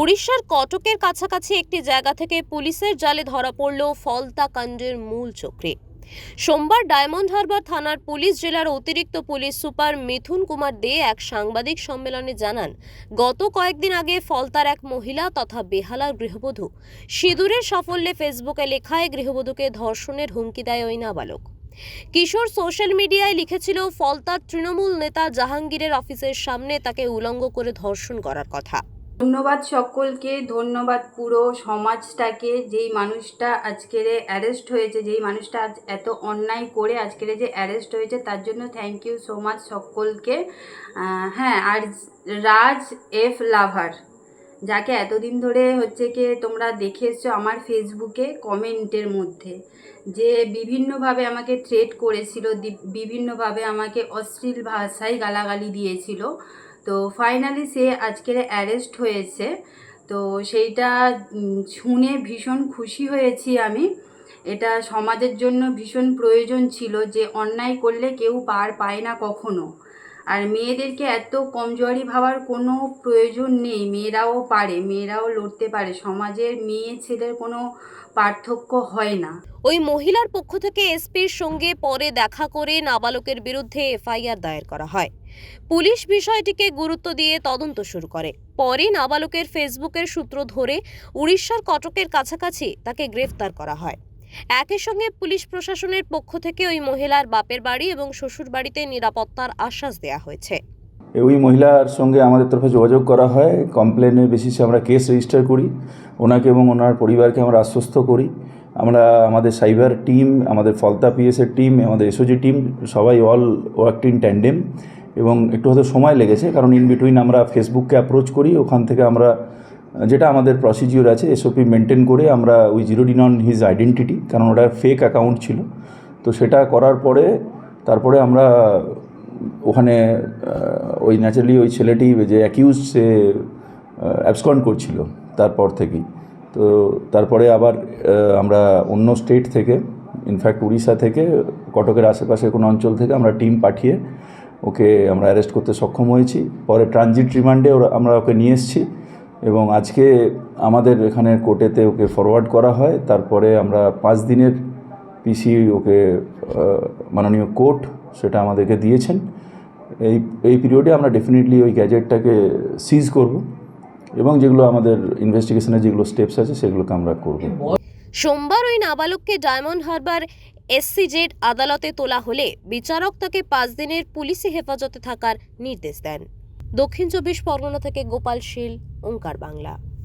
উড়িষ্যার কটকের কাছাকাছি একটি জায়গা থেকে পুলিশের জালে ধরা পড়ল ফলতা কাণ্ডের মূল চক্রে। সোমবার ডায়মন্ড হারবার থানার পুলিশ জেলার অতিরিক্ত পুলিশ সুপার মিথুন কুমার দে এক সাংবাদিক সম্মেলনে জানান, গত কয়েকদিন আগে ফলতার এক মহিলা তথা বেহালার গৃহবধূ সিঁদুরের সাফল্যে ফেসবুকে লেখায় গৃহবধূকে ধর্ষণের হুমকি দেয় ওই নাবালক। কিশোর সোশ্যাল মিডিয়ায় লিখেছিল, ফলতার তৃণমূল নেতা জাহাঙ্গীরের অফিসের সামনে তাকে উলঙ্গ করে ধর্ষণ করার কথা। ধন্যবাদ সকলকে, ধন্যবাদ পুরো সমাজটাকে, যেই মানুষটা আজকের অ্যারেস্ট হয়েছে, যেই মানুষটা আজ এত অন্যায় করে আজকের যে অ্যারেস্ট হয়েছে, তার জন্য থ্যাংক ইউ সো মাচ সকলকে। হ্যাঁ আর রাজ এফ লাভার, যাকে এতদিন ধরে হচ্ছে কি তোমরা দেখে এসছো আমার ফেসবুকে কমেন্টের মধ্যে, যে বিভিন্নভাবে আমাকে থ্রেট করেছিল বিভিন্নভাবে আমাকে অশ্লীল ভাষায় গালাগালি দিয়েছিল। তো ফাইনালি সে আজকের অ্যারেস্ট হয়েছে। তো সেইটা শুনে ভীষণ খুশি হয়েছি আমি। এটা সমাজের জন্য ভীষণ প্রয়োজন ছিল যে অন্যায় করলে কেউ পার পায় না কখনো। আর মেয়েদেরকে এত কমজোরি ভাবার কোনো প্রয়োজন নেই। মেয়েরাও পারে, মেয়েরাও লড়তে পারে। সমাজের মেয়ে ছেলের কোনো পার্থক্য হয় না। ওই মহিলার পক্ষ থেকে এসপির সঙ্গে পরে দেখা করে নাবালকের বিরুদ্ধে এফআইআর দায়ের করা হয়। পুলিশ বিষয়টিকে গুরুত্ব দিয়ে তদন্ত শুরু করে। পরে নাবালকের ফেসবুকের সূত্র ধরে উড়িষ্যার কটকের কাছাকাছি তাকে গ্রেফতার করা হয়। একই সঙ্গে পুলিশ প্রশাসনের পক্ষ থেকে ওই মহিলার বাপের বাড়ি এবং শ্বশুর বাড়িতে নিরাপত্তার আশ্বাস দেওয়া হয়েছে। ওই মহিলার সঙ্গে আমাদের তরফে যোগাযোগ করা হয়। কমপ্লেনের বেসিসে আমরা কেস রেজিস্টার করি। ওনাকে এবং ওনার পরিবারকে আমরা আশ্বস্ত করি। আমরা আমাদের সাইবার টিম, আমাদের ফলতা পিএসের টিম, আমাদের এসওজি টিম সবাই অল ওয়ার্ক ইন ট্যান্ডেম এবং একটু হয়তো সময় লেগেছে কারণ ইন বিটুইন আমরা ফেসবুককে অ্যাপ্রোচ করি। ওখান থেকে আমরা যেটা আমাদের প্রসিজিওর আছে এসওপি মেনটেন করে আমরা we zeroed in on his identity কারণ ওটা ফেক অ্যাকাউন্ট ছিল। তো সেটা করার পরে, তারপরে আমরা ওখানে ওই ন্যাচারালি ওই ছেলেটি যে অ্যাকিউজ সে অ্যাবসকন্ড করছিল তারপর থেকেই। তো তারপরে আবার আমরা অন্য স্টেট থেকে ইনফ্যাক্ট উড়িষ্যা থেকে, কটকের আশেপাশে কোনো অঞ্চল থেকে আমরা টিম পাঠিয়ে ওকে আমরা অ্যারেস্ট করতে সক্ষম হয়েছি। পরে ট্রানজিট রিমান্ডে ওরা, আমরা ওকে নিয়ে এসেছি। এবং আজকে আমাদের এখানে কোর্টেতে ওকে ফরওয়ার্ড করা হয়। তারপরে আমরা পাঁচ দিনের পিসি ওকে মাননীয় কোর্ট সেটা আমাদেরকে দিয়েছেন। এই এই পিরিয়ডে আমরা ডেফিনেটলি ওই গ্যাজেটটাকে সিজ করব এবং যেগুলো আমাদের ইনভেস্টিগেশনের যেগুলো স্টেপস আছে সেগুলোকে আমরা করব। সোমবার ওই নাবালককে ডায়মন্ড হারবার এসসিজেড আদালতে তোলা হলে বিচারক তাকে পাঁচ দিনের পুলিশি হেফাজতে থাকার নির্দেশ দেন। দক্ষিণ চব্বিশ পরগনা থেকে গোপাল শীল ওঙ্কার বাংলা।